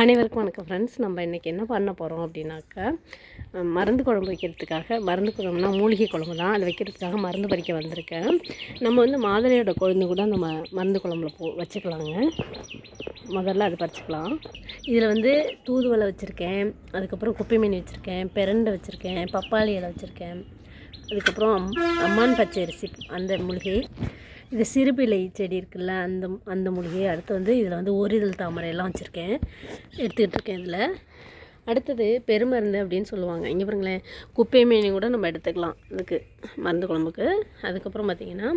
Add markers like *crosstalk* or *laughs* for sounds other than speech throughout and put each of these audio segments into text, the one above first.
அனைவருக்கும் வணக்கம் ஃப்ரெண்ட்ஸ் நம்ம இன்றைக்கி என்ன பண்ண போகிறோம் அப்படின்னாக்கா மருந்து குழம்பு வைக்கிறதுக்காக மருந்து குழம்புனா மூலிகை குழம்பு தான். அதை வைக்கிறதுக்காக மருந்து பறிக்க வந்திருக்கேன். நம்ம வந்து மாதுளையோட கொழுந்து கூட நம்ம மருந்து குழம்புல போ வச்சுக்கலாங்க. முதல்ல அது பறிச்சுக்கலாம். இதில் வந்து தூதுவளை வச்சுருக்கேன். அதுக்கப்புறம் குப்பை மீன் வச்சுருக்கேன். பெரண்டை வச்சுருக்கேன். பப்பாளி இலை வச்சுருக்கேன். அதுக்கப்புறம் அம்மான் பச்சை அரிசி அந்த மூலிகை. இது சிறுபிலை செடி இருக்குல்ல அந்த அந்த மூலிகை அடுத்து வந்து இதில் வந்து ஓரிதழ் தாமரை எல்லாம் வச்சுருக்கேன். எடுத்துக்கிட்டு இருக்கேன் இதில். அடுத்தது பெருமருந்து அப்படின்னு சொல்லுவாங்க. இங்கே பாருங்களேன் குப்பை மீனி கூட நம்ம எடுத்துக்கலாம் அதுக்கு மருந்து குழம்புக்கு. அதுக்கப்புறம் பார்த்திங்கன்னா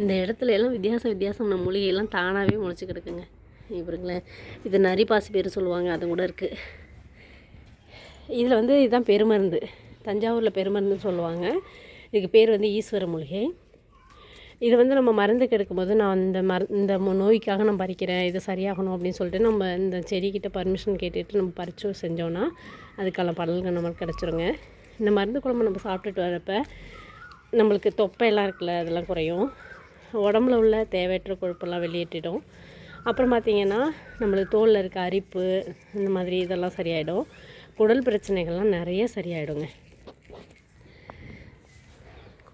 இந்த இடத்துல எல்லாம் வித்தியாசம் வித்தியாசமான மூலிகையெல்லாம் தானாகவே முளைச்சி கிடக்குங்க. இங்கே பாருங்களேன் இது நரிப்பாசி பேர் சொல்லுவாங்க அது கூட இருக்குது இதில் வந்து இதுதான் பெருமருந்து. தஞ்சாவூரில் பெருமருந்துன்னு சொல்லுவாங்க. இதுக்கு பேர் வந்து ஈஸ்வர மூலிகை. இது வந்து நம்ம மருந்து கெடுக்கும்போது நான் இந்த மரு இந்த நோய்க்காக நான் பறிக்கிறேன் இது சரியாகணும் அப்படின்னு சொல்லிட்டு நம்ம இந்த செடிக்கிட்ட பர்மிஷன் கேட்டுட்டு நம்ம பறிச்சு செஞ்சோன்னா அதுக்கான பலன்கள் நம்மளுக்கு கிடச்சிருங்க. இந்த மருந்து குழம்பு நம்ம சாப்பிட்டுட்டு வரப்போ நம்மளுக்கு தொப்பையெல்லாம் இருக்குல்ல அதெல்லாம் குறையும். உடம்புல உள்ள தேவையற்ற கொழுப்பெல்லாம் வெளியேற்றிடும். அப்புறம் பார்த்திங்கன்னா நம்மளுக்கு தோலில் இருக்க அரிப்பு இந்த மாதிரி இதெல்லாம் சரியாயிடும். குடல் பிரச்சனைகள்லாம் நிறைய சரியாயிடுங்க.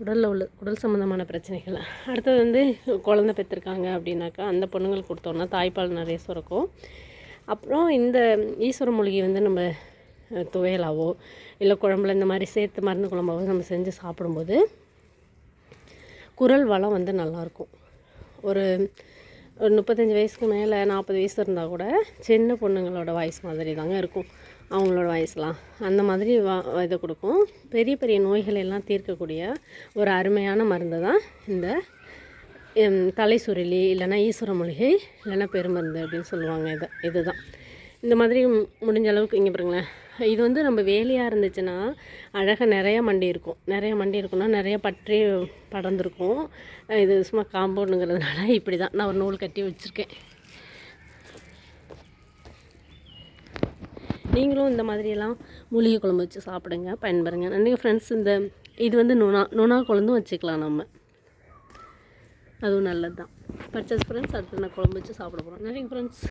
உடலில் உள்ள உடல் சம்மந்தமான பிரச்சனைகள். அடுத்தது வந்து குழந்த பெற்றிருக்காங்க அப்படின்னாக்கா அந்த பொண்ணுங்களுக்கு கொடுத்தோன்னா தாய்ப்பால் நிறைய சுரக்கும். அப்புறம் இந்த ஈஸ்வர மூலிகை வந்து நம்ம துவையலாவோ இல்லை குழம்புல இந்த மாதிரி சேர்த்து மருந்து குழம்பாவோ நம்ம செஞ்சு சாப்பிடும்போது குரல் வளம் வந்து நல்லாயிருக்கும் ஒரு ஒரு முப்பத்தஞ்சு வயசுக்கு மேலே நாற்பது வயசு இருந்தால் கூட சின்ன பொண்ணுங்களோட வாய்ஸ் மாதிரி தாங்க இருக்கும். அவங்களோட வயசுலாம் அந்த மாதிரி வா இதை கொடுக்கும். பெரிய பெரிய நோய்களை எல்லாம் தீர்க்கக்கூடிய ஒரு அருமையான மருந்து தான் இந்த தலை சுருளி இல்லைன்னா ஈஸ்வர மூலிகை இல்லைன்னா பெருமருந்து அப்படின்னு சொல்லுவாங்க இதை. இதுதான். இந்த மாதிரி முடிஞ்ச அளவுக்கு இங்கே பாருங்களேன். இது வந்து நம்ம வேலையாக இருந்துச்சுன்னா அழகாக நிறையா மண்டி இருக்கும். நிறையா மண்டி இருக்குன்னா நிறைய பற்றி படர்ந்துருக்கும். இது சும்மா காம்பவுண்டுங்கிறதுனால *laughs* இப்படி தான் நான் ஒரு நூல் கட்டி வச்சுருக்கேன். நீங்களும் இந்த மாதிரியெல்லாம் மூலிகை குழம்பு வச்சு சாப்பிடுங்க பயன்பெறுங்க. நீங்கள் ஃப்ரெண்ட்ஸ் இந்த இது வந்து நுணா நுணா குழம்பும் வச்சுக்கலாம் நம்ம. அதுவும் நல்லது தான் பர்ச்சேஸ் ஃப்ரெண்ட்ஸ் அடுத்து நான் குழம்பு வச்சு சாப்பிட போகிறோம் நிறைய ஃப்ரெண்ட்ஸ்